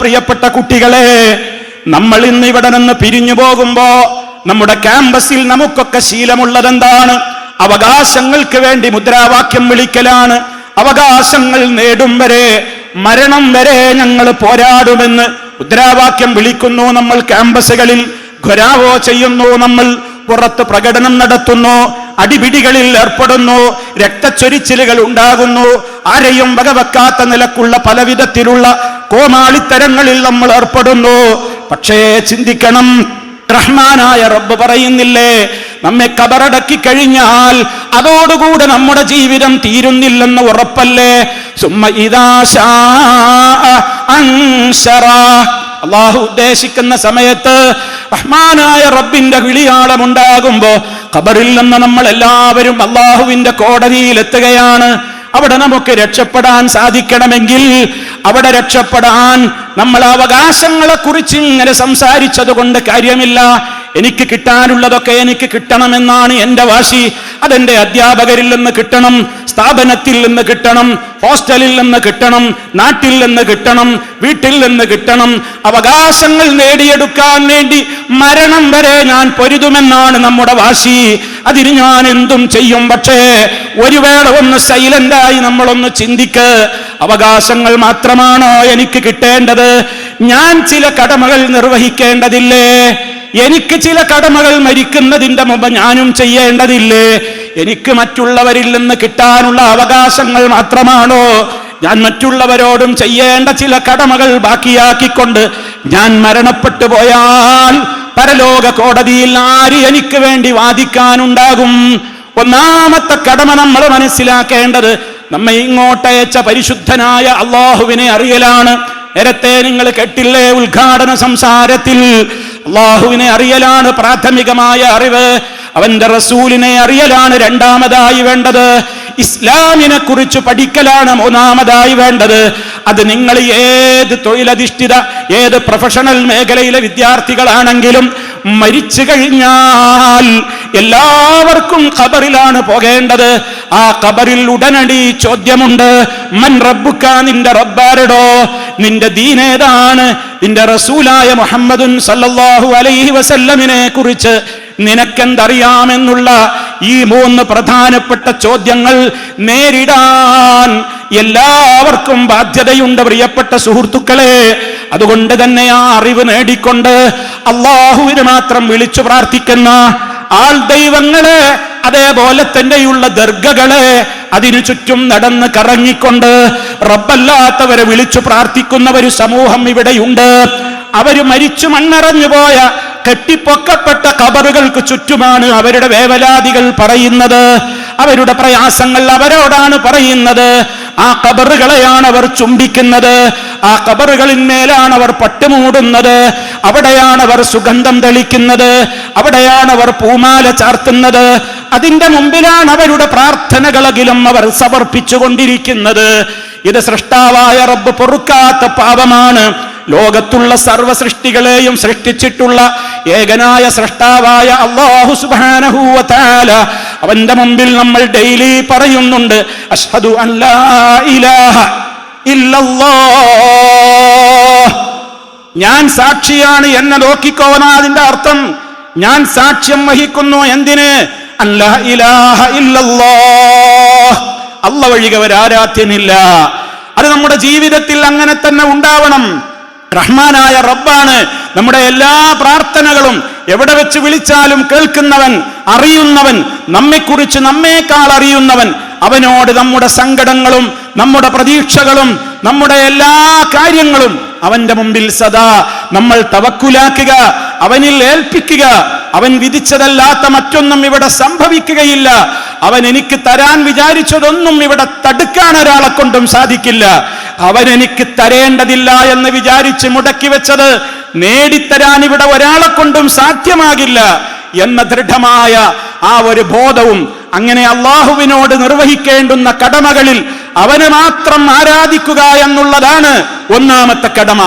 പ്രിയപ്പെട്ട കുട്ടികളെ നമ്മൾ ഇന്ന് ഇവിടെ നിന്ന് പിരിഞ്ഞു പോകുമ്പോ നമ്മുടെ ക്യാമ്പസിൽ നമുക്കൊക്കെ ശീലമുള്ളതെന്താണ്? അവകാശങ്ങൾക്ക് വേണ്ടി മുദ്രാവാക്യം വിളിക്കലാണ്. അവകാശങ്ങൾ നേടും വരെ മരണം വരെ ഞങ്ങൾ പോരാടുമെന്ന് മുദ്രാവാക്യം വിളിക്കുന്നു നമ്മൾ ക്യാമ്പസുകളിൽ ഖൊരാവോ ചെയ്യുന്നു നമ്മൾ പുറത്ത് പ്രകടനം നടത്തുന്നു. അടിപിടികളിൽ ഏർപ്പെടുന്നു രക്തച്ചൊരിച്ചിലുകൾ ഉണ്ടാകുന്നു. ആരെയും വകവെക്കാത്ത നിലക്കുള്ള പലവിധത്തിലുള്ള കോമാളിത്തരങ്ങളിൽ നമ്മൾ ഏർപ്പെടുന്നു. പക്ഷേ ചിന്തിക്കണം റഹ്മാനായ റബ്ബ് പറയുന്നില്ലേ നമ്മെ കബറടക്കി കഴിഞ്ഞാൽ അതോടുകൂടെ നമ്മുടെ ജീവിതം തീരുന്നില്ലെന്ന് ഉറപ്പല്ലേ? ഇതാശാ അള്ളാഹു ഉദ്ദേശിക്കുന്ന സമയത്ത് റഹ്മാനായ റബ്ബിന്റെ വിളിയാളം ഉണ്ടാകുമ്പോ ഖബറിൽ നിന്ന് നമ്മൾ എല്ലാവരും അള്ളാഹുവിന്റെ കോടതിയിൽ എത്തുകയാണ് അവിടെ നമുക്ക് രക്ഷപ്പെടാൻ സാധിക്കണമെങ്കിൽ അവിടെ രക്ഷപ്പെടാൻ നമ്മൾ അവകാശങ്ങളെ കുറിച്ച് ഇങ്ങനെ സംസാരിച്ചത് കൊണ്ട് കാര്യമില്ല. എനിക്ക് കിട്ടാനുള്ളതൊക്കെ എനിക്ക് കിട്ടണമെന്നാണ് എന്റെ വാശി. അതെന്റെ അധ്യാപകരിൽ നിന്ന് കിട്ടണം സ്ഥാപനത്തിൽ നിന്ന് കിട്ടണം ഹോസ്റ്റലിൽ നിന്ന് കിട്ടണം നാട്ടിൽ നിന്ന് കിട്ടണം വീട്ടിൽ നിന്ന് കിട്ടണം. അവകാശങ്ങൾ നേടിയെടുക്കാൻ വേണ്ടി മരണം വരെ ഞാൻ പൊരുതുമെന്നാണ് നമ്മുടെ വാശി. അതിന് ഞാൻ എന്തും ചെയ്യും പക്ഷേ ഒരു വേള ഒന്ന് സൈലന്റായി നമ്മളൊന്ന് ചിന്തിക്ക്. അവകാശങ്ങൾ മാത്രമാണോ എനിക്ക് കിട്ടേണ്ടത്? ഞാൻ ചില കടമകൾ നിർവഹിക്കേണ്ടതില്ലേ? എനിക്ക് ചില കടമകൾ മരിക്കുന്നതിന്റെ മുമ്പ് ഞാനും ചെയ്യേണ്ടതില്ലേ? എനിക്ക് മറ്റുള്ളവരിൽ നിന്ന് കിട്ടാനുള്ള അവകാശങ്ങൾ മാത്രമാണോ? ഞാൻ മറ്റുള്ളവരോടും ചെയ്യേണ്ട ചില കടമകൾ ബാക്കിയാക്കിക്കൊണ്ട് ഞാൻ മരണപ്പെട്ടു പോയാൽ പരലോക കോടതിയിൽ ആര് എനിക്ക് വേണ്ടി വാദിക്കാനുണ്ടാകും? ഒന്നാമത്തെ കടമ നമ്മൾ മനസ്സിലാക്കേണ്ടത് നമ്മെ ഇങ്ങോട്ടയച്ച പരിശുദ്ധനായ അള്ളാഹുവിനെ അറിയലാണ്. നേരത്തെ നിങ്ങൾ കെട്ടില്ലേ ഉദ്ഘാടന സംസാരത്തിൽ? അള്ളാഹുവിനെ അറിയലാണ് പ്രാഥമികമായ അറിവ്. അവന്റെ റസൂലിനെ അറിയലാണ് രണ്ടാമതായി വേണ്ടത്. ഇസ്ലാമിനെ കുറിച്ച് പഠിക്കലാണ് മൂന്നാമതായി വേണ്ടത്. അത് നിങ്ങൾ ഏത് തൊഴിലധിഷ്ഠിത ഏത് പ്രൊഫഷണൽ മേഖലയിലെ വിദ്യാർത്ഥികളാണെങ്കിലും മരിച്ചു കഴിഞ്ഞാൽ എല്ലാവർക്കും ഖബറിലാണ് പോകേണ്ടത്. ആ കബറിൽ ഉടനടി ചോദ്യമുണ്ട്. മൻ റബ്ബുക്ക നിന്റെ റബ്ബാരടോ? നിന്റെ ദീനേതാണ്? നിന്റെ റസൂലായ മുഹമ്മദുൻ സല്ലല്ലാഹു അലൈഹി വസല്ലമിനെ കുറിച്ച് നിനക്കെന്തറിയാമെന്നുള്ള ഈ മൂന്ന് പ്രധാനപ്പെട്ട ചോദ്യങ്ങൾ നേരിടാൻ എല്ലാവർക്കും ബാധ്യതയുണ്ട് പ്രിയപ്പെട്ട സുഹൃത്തുക്കളെ. അതുകൊണ്ട് തന്നെ ആ അറിവ് നേടിക്കൊണ്ട് അള്ളാഹുവിന് മാത്രം വിളിച്ചു പ്രാർത്ഥിക്കുന്ന ആൾ ദൈവങ്ങളെ അതേപോലെ തന്നെയുള്ള ദർഗകളെ അതിനു ചുറ്റും നടന്ന് കറങ്ങിക്കൊണ്ട് റബ്ബല്ലാത്തവരെ വിളിച്ചു പ്രാർത്ഥിക്കുന്ന ഒരു സമൂഹം ഇവിടെയുണ്ട്. അവർ മരിച്ചു മണ്ണറഞ്ഞു പോയ കെട്ടിപ്പൊക്കപ്പെട്ട കബറുകൾക്ക് ചുറ്റുമാണ് അവരുടെ വേവലാദികൾ പറയുന്നത്. അവരുടെ പ്രയാസങ്ങൾ അവരോടാണ് പറയുന്നത്. ആ കബറുകളെയാണ് അവർ ചുംബിക്കുന്നത്. ആ കബറുകളിന്മേലാണ് അവർ പട്ടുമൂടുന്നത്. അവിടെയാണ് അവർ സുഗന്ധം തെളിക്കുന്നത്. അവിടെയാണ് അവർ പൂമാല ചാർത്തുന്നത്. അതിന്റെ മുമ്പിലാണ് അവരുടെ പ്രാർത്ഥനകളെങ്കിലും അവർ സമർപ്പിച്ചുകൊണ്ടിരിക്കുന്നത്. ഇത് സൃഷ്ടാവായ റബ്ബ് പൊറുക്കാത്ത പാപമാണ്. ലോകത്തുള്ള സർവ സൃഷ്ടികളെയും സൃഷ്ടിച്ചിട്ടുള്ള ഏകനായ സൃഷ്ടാവായ അള്ളാഹു സുബാനഹൂവത്താല അവന്റെ മുമ്പിൽ നമ്മൾ ഡെയിലി പറയുന്നുണ്ട് അഷ്ഹദു ഞാൻ സാക്ഷിയാണ് എന്നെ നോക്കിക്കോവനാ അതിന്റെ അർത്ഥം. ഞാൻ സാക്ഷ്യം വഹിക്കുന്നു എന്തിന്? അല്ല അല്ല വഴികവരാരാധ്യനില്ല അത് നമ്മുടെ ജീവിതത്തിൽ അങ്ങനെ തന്നെ ഉണ്ടാവണം. റഹ്മാനായ റബ്ബാണ് നമ്മുടെ എല്ലാ പ്രാർത്ഥനകളും എവിടെ വെച്ച് വിളിച്ചാലും കേൾക്കുന്നവൻ അറിയുന്നവൻ നമ്മെക്കുറിച്ച് നമ്മേക്കാൾ അറിയുന്നവൻ അവനോട് നമ്മുടെ സങ്കടങ്ങളും നമ്മുടെ പ്രതീക്ഷകളും നമ്മുടെ എല്ലാ കാര്യങ്ങളും അവന്റെ മുമ്പിൽ സദാ നമ്മൾ തവക്കുലാക്കുക അവനിൽ ഏൽപ്പിക്കുക. അവൻ വിധിച്ചതല്ലാത്ത മറ്റൊന്നും ഇവിടെ സംഭവിക്കുകയില്ല. അവൻ എനിക്ക് തരാൻ വിചാരിച്ചതൊന്നും ഇവിടെ തടുക്കാൻ ഒരാളെ കൊണ്ടും സാധിക്കില്ല. അവൻ എനിക്ക് തരേണ്ടതില്ല എന്ന് വിചാരിച്ച് മുടക്കി വെച്ചത് നേടിത്തരാൻ ഇവിടെ ഒരാളെ കൊണ്ടും സാധ്യമാകില്ല എന്ന ദൃഢമായ ആ ഒരു ബോധവും അങ്ങനെ അള്ളാഹുവിനോട് നിർവഹിക്കേണ്ടുന്ന കടമകളിൽ അവന് മാത്രം ആരാധിക്കുക എന്നുള്ളതാണ് ഒന്നാമത്തെ കടമ.